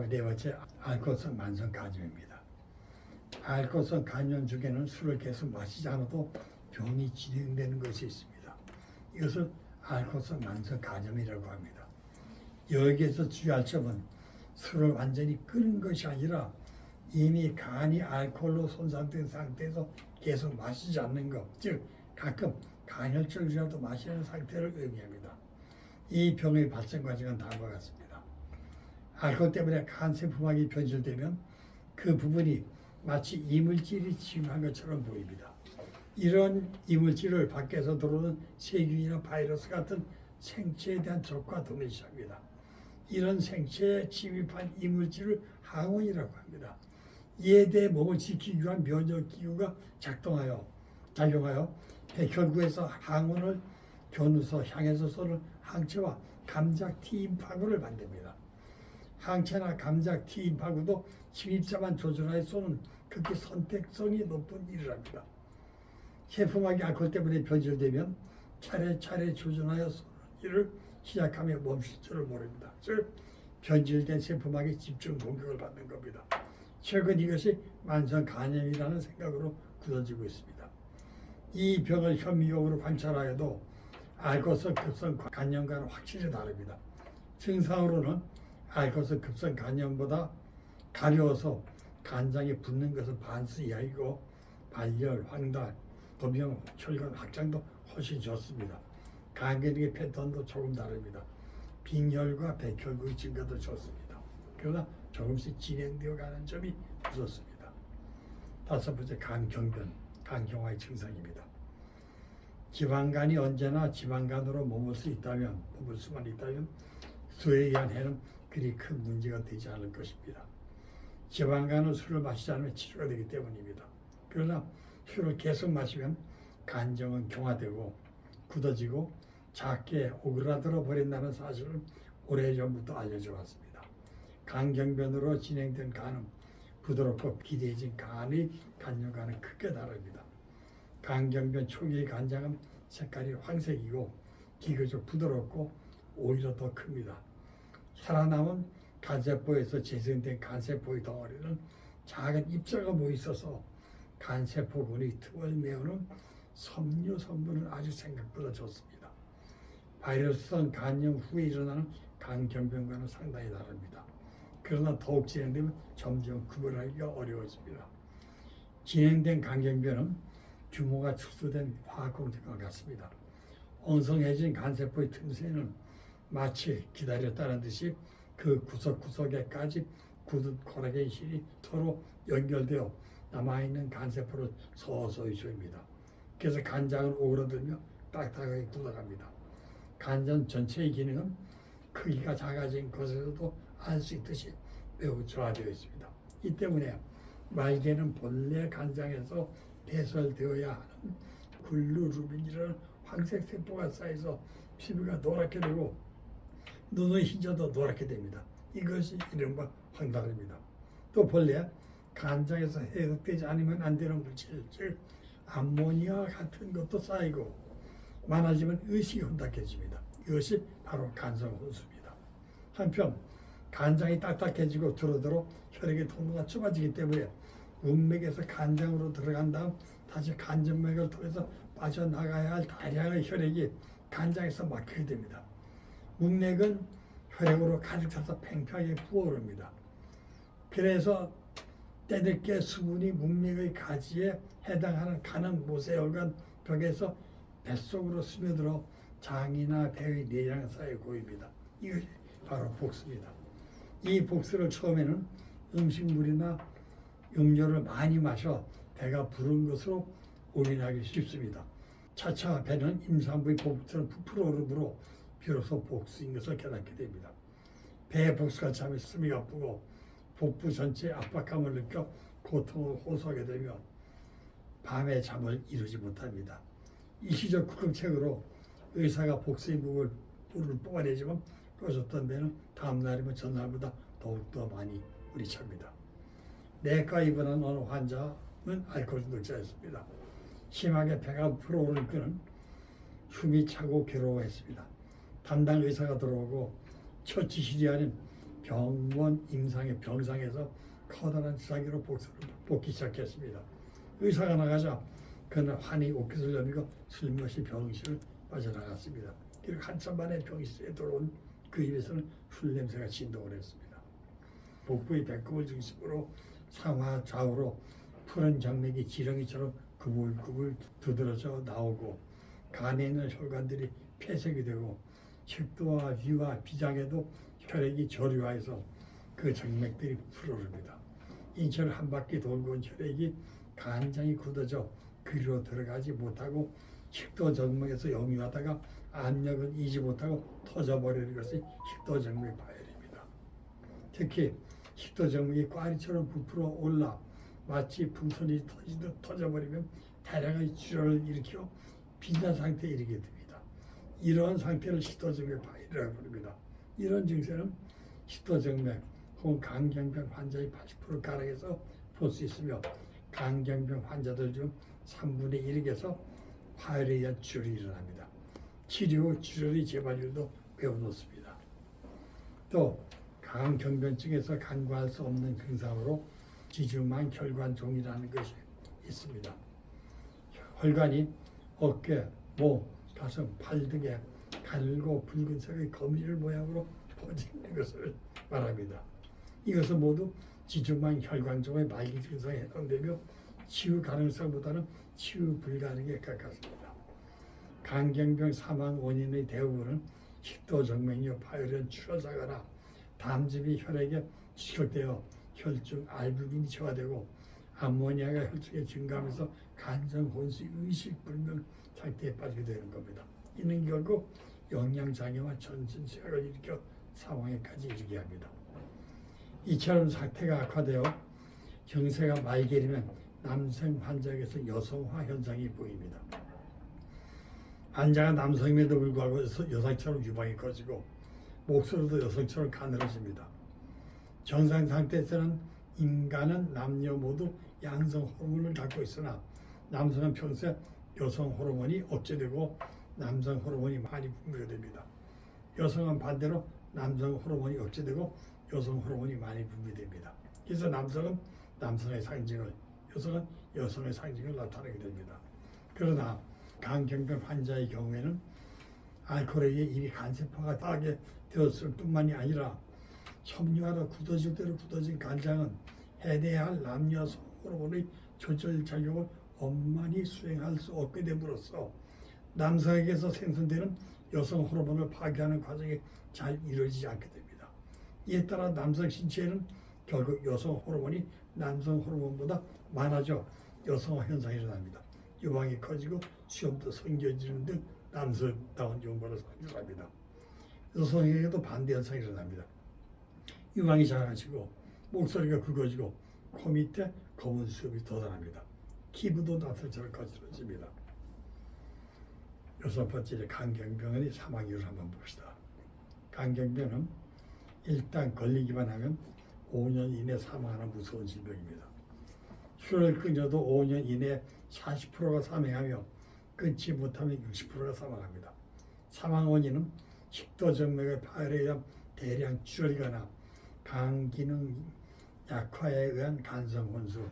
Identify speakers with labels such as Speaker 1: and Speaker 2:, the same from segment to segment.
Speaker 1: 번째 알코올성 만성 간염입니다. 알코올성 간염 중에는 술을 계속 마시지 않아도 병이 진행되는 것이 있습니다. 이것을 알코올성 만성 간염이라고 합니다. 여기에서 주의할 점은 술을 완전히 끄는 것이 아니라 이미 간이 알코올로 손상된 상태에서 계속 마시지 않는 것, 즉 가끔 간헐적이라도 마시는 상태를 의미합니다. 이 병의 발생 과정은 다음과 같습니다. 알코올 때문에 간세포막이 변질되면 그 부분이 마치 이물질이 침입한 것처럼 보입니다. 이런 이물질을 밖에서 들어오는 세균이나 바이러스 같은 생체에 대한 적과 동일시합니다. 이런 생체에 침입한 이물질을 항원이라고 합니다. 이에 대해 몸을 지키기 위한 면역 기구가 작동하여 작용하여 백혈구에서 항원을 겨누서 향해서 쏘는 항체와 감작 T임파구를 만듭니다. 항체나 감작 T임파구도 침입자만 조절하여 쏘는 극히 선택성이 높은 일을 합니다. 세포막이 알코올 때문에 변질되면 차례차례 쏘는 일을 시작하며 멈출 줄을 모릅니다. 즉 변질된 세포막이 집중 공격을 받는 겁니다. 최근 이것이 만성 간염이라는 생각으로 굳어지고 있습니다. 이 병을 현미경으로 관찰하여도 알코올 급성 간염과는 확실히 다릅니다. 증상으로는 알코올 급성 간염보다 가려워서 간장에 붓는 것은 반수 이하이고 발열, 황달, 도명, 혈관 확장도 훨씬 좋습니다. 간 기능의 패턴도 조금 다릅니다. 빈혈과 백혈구의 증가도 좋습니다. 그러나 조금씩 진행되어 가는 점이 무섭습니다. 다섯 번째 간경변, 간경화의 증상입니다. 지방간이 언제나 지방간으로 머물 수 있다면, 머물 수만 있다면 수에 의한 해는 그리 큰 문제가 되지 않을 것입니다. 지방간은 술을 마시지 않으면 치료가 되기 때문입니다. 그러나 술을 계속 마시면 간정은 경화되고 굳어지고 작게 오그라들어 버린다는 사실은 오래전부터 알려져 왔습니다. 간경변으로 진행된 간은 부드럽고 비대해진 간의 간염과는 크게 다릅니다. 간경변 초기의 간장은 색깔이 황색이고 비교적 부드럽고 오히려 더 큽니다. 살아남은 간세포에서 재생된 간세포의 덩어리는 작은 입자가 모여 있어서 간세포군의 틈을 메우는 섬유 성분은 아주 생각보다 좋습니다. 바이러스성 간염 후에 일어나는 간경변과는 상당히 다릅니다. 그러나 더욱 진행되면 점점 구별하기가 어려워집니다. 진행된 간경변은 규모가 축소된 화학공정과 같습니다. 엉성해진 간세포의 틈새는 마치 기다렸다는 듯이 그 구석구석에까지 굳은 콜라겐 실이 서로 연결되어 남아있는 간세포를 서서히 조입니다. 그래서 간장은 오그라들며 딱딱하게 굳어갑니다. 간장 전체의 기능은 크기가 작아진 것에서도 알 수 있듯이 매우 저하되어 있습니다. 이 때문에 말개는 본래 간장에서 배설되어야 하는 글루루빈이라는 황색 세포가 쌓여서 피부가 노랗게 되고 눈은 흰져도 노랗게 됩니다. 이것이 이른바 황달입니다. 또 본래 간장에서 해독되지 않으면 안 되는 물질, 즉 암모니아 같은 것도 쌓이고 많아지면 의식이 혼탁해집니다. 이것이 바로 간성 혼수입니다. 한편 간장이 딱딱해지고 두루두루 혈액의 통로가 좁아지기 때문에 문맥에서 간장으로 들어간 다음 다시 간전맥을 통해서 빠져나가야 할 다량의 혈액이 간장에서 막히게 됩니다. 문맥은 혈액으로 가득 차서 팽팽하게 부어오릅니다. 그래서 때늦게 수분이 문맥의 가지에 해당하는 간은 모세혈관 벽에서 뱃속으로 스며들어 장이나 배의 내장 사이에 고입니다. 이것이 바로 복수입니다. 이 복수를 처음에는 음식물이나 음료를 많이 마셔 배가 부른 것으로 오인하기 쉽습니다. 차차 배는 임산부의 복부처럼 부풀어 오르므로 비로소 복수인 것을 깨닫게 됩니다. 배의 복수가 참에 숨이 아프고 복부 전체에 압박감을 느껴 고통을 호소하게 되며 밤에 잠을 이루지 못합니다. 일시적 구급책으로 의사가 복수의 물을, 물을 뽑아내지만 꺼졌던 배는 다음 날이면 전날보다 더욱더 많이 우리찹니다. 내과 입원한 어느 환자는 알코올 중독자였습니다. 심하게 배가 불어오른 그는 숨이 차고 괴로워했습니다. 담당 의사가 들어오고 첫 지시리 아닌 병원 임상의 병상에서 커다란 주사기로 복수를 뽑기 시작했습니다. 의사가 나가자 그는 환히 옷깃을 여미고 슬며시 병실을 빠져나갔습니다. 그리고 한참 만에 병실에 들어온 그 입에서는 술 냄새가 진동을 했습니다. 복부의 배꼽을 중심으로 상하 좌우로 푸른 정맥이 지렁이처럼 구불구불 두드러져 나오고 간에 있는 혈관들이 폐색이 되고 식도와 위와 비장에도 혈액이 저류하여서 그 정맥들이 풀어오릅니다. 인체를 한 바퀴 돌고 온 혈액이 간장이 굳어져 그리로 들어가지 못하고 식도 정맥에서 역류하다가 압력을 이지 못하고 터져버리는 것이 식도 정맥 파열입니다. 특히 식도 정맥이 꽈리처럼 부풀어 올라 마치 풍선이 터지듯 터져버리면 다량의 출혈을 일으켜 빈자 상태에 이르게 됩니다. 이러한 상태를 식도정맥 파열이라고 부릅니다. 이런 증세는 식도정맥 혹은 강경병 환자의 80% 가량에서 볼 수 있으며 강경병 환자들 중 3분의 1에게서 파열에 의한 출혈이 일어납니다. 치료 후 출혈의 재발률도 매우 높습니다. 또 강경변증에서 간과할 수 없는 증상으로 지중만 혈관종이라는 것이 있습니다. 혈관이 어깨, 목, 가슴, 팔 등에 가늘고 붉은색의 거미줄 모양으로 퍼지는 것을 말합니다. 이것은 모두 지중만 혈관종의 말기 증상에 해당되며 치유 가능성보다는 치유 불가능에 가깝습니다. 강경병 사망 원인의 대부분은 식도정맥류 파열은 출혈사거나 담즙이 혈액에 축적되어 혈중 알부민이 저하되고 암모니아가 혈중에 증가하면서 간성 혼수 의식 불명 상태에 빠지게 되는 겁니다. 이는 결국 영양장애와 전신쇠약을 일으켜 사망에까지 이르게 합니다. 이처럼 상태가 악화되어 경세가 말기이면 남성 환자에게서 여성화 현상이 보입니다. 환자가 남성임에도 불구하고 여성- 여성처럼 유방이 커지고 목소리도 여성처럼 가늘어집니다. 정상 상태에서는 인간은 남녀 모두 양성 호르몬을 갖고 있으나 남성은 평소에 여성 호르몬이 억제되고 남성 호르몬이 많이 분비가 됩니다. 여성은 반대로 남성 호르몬이 억제되고 여성 호르몬이 많이 분비됩니다. 그래서 남성은 남성의 상징을, 여성은 여성의 상징을 나타내게 됩니다. 그러나 강경병 환자의 경우에는 알코올에 의해 이미 간세포가 따게 되었을 뿐만이 아니라 섬유하다 굳어질 대로 굳어진 간장은 해내야 할 남녀 호르몬의 조절 작용을 원만히 수행할 수 없게 됨으로써 남성에게서 생성되는 여성 호르몬을 파괴하는 과정이 잘 이루어지지 않게 됩니다. 이에 따라 남성 신체에는 결국 여성 호르몬이 남성 호르몬보다 많아져 여성화 현상이 일어납니다. 유방이 커지고 수염도 성겨지는 등 남성다운 용모를 상실합니다. 여성에게도 반대 현상이 일어납니다. 유방이 작아지고 목소리가 굵어지고 코 밑에 검은 수염이 돋아납니다. 피부도 남성처럼 거칠어집니다. 여섯 번째 강경병의 사망 이유를 한번 봅시다. 강경병은 일단 걸리기만 하면 5년 이내 사망하는 무서운 질병입니다. 혈을 끊어도 5년 이내 40%가 사망하며 끊지 못하면 60%가 사망합니다. 사망 원인은 식도정맥의 파열에 의한 대량 출혈이거나 간 기능 약화에 의한 간성 혼수,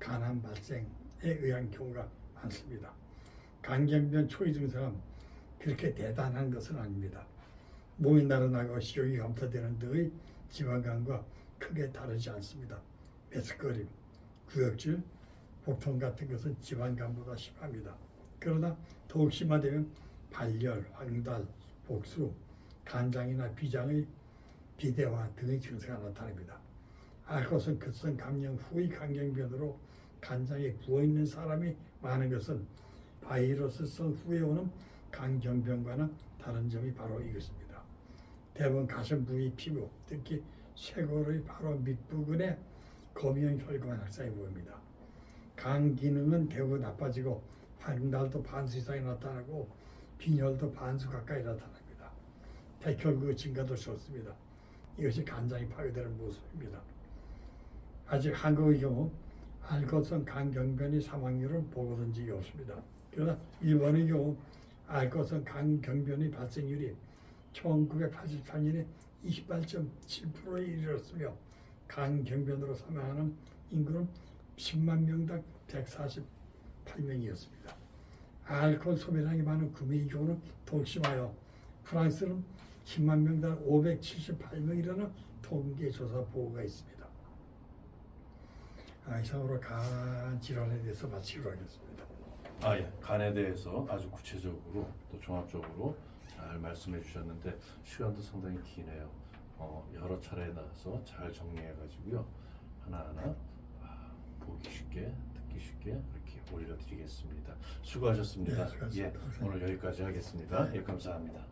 Speaker 1: 간암 발생에 의한 경우가 많습니다. 간경변 초기 증상은 그렇게 대단한 것은 아닙니다. 몸이 나른하고 식욕이 감소되는 등의 지방간과 크게 다르지 않습니다. 메스꺼림, 구역질, 복통 같은 것은 지방간보다 심합니다. 그러나 더욱 심화되면 발열, 황달, 복수, 간장이나 비장의 비대화 등의 증세가 나타납니다. 알코올성 급성 감염 후의 간경변으로 간장에 부어 있는 사람이 많은 것은 바이러스성 후에 오는 간경병과는 다른 점이 바로 이것입니다. 대부분 가슴 부위 피부, 특히 쇄골의 바로 밑부분에 검형 혈관 확산이 보입니다. 간 기능은 대부 나빠지고 황달도 반수 이상이 나타나고 빈혈도 반수 가까이 나타납니다. 백혈구 증가도 좋습니다. 이것이 간장이 파괴되는 모습입니다. 아직 한국의 경우 알코올성 간경변이 사망률은 보고된 적이 없습니다. 그러나 일본의 경우 알코올성 간경변의 발생률이 1983년에 28.7%에 이르렀으며 간경변으로 사망하는 인구는 10만 명당 148명이었습니다. 알코올 소비량이 많은 구미의 경우는 더욱 심하여 프랑스는 10만 명당 578명이라는 통계 조사 보고가 있습니다. 아, 이상으로 간 질환에 대해서 마치기로 하겠습니다.
Speaker 2: 아, 예. 간에 대해서 아주 구체적으로 또 종합적으로 잘 말씀해 주셨는데 시간도 상당히 기네요. 어, 여러 차례에 나와서 잘 정리해 가지고요. 하나하나 아, 보기 쉽게 듣기 쉽게 이렇게 올려드리겠습니다. 수고하셨습니다.
Speaker 1: 네, 수고하셨습니다.
Speaker 2: 예, 오늘 여기까지 하겠습니다. 예, 감사합니다.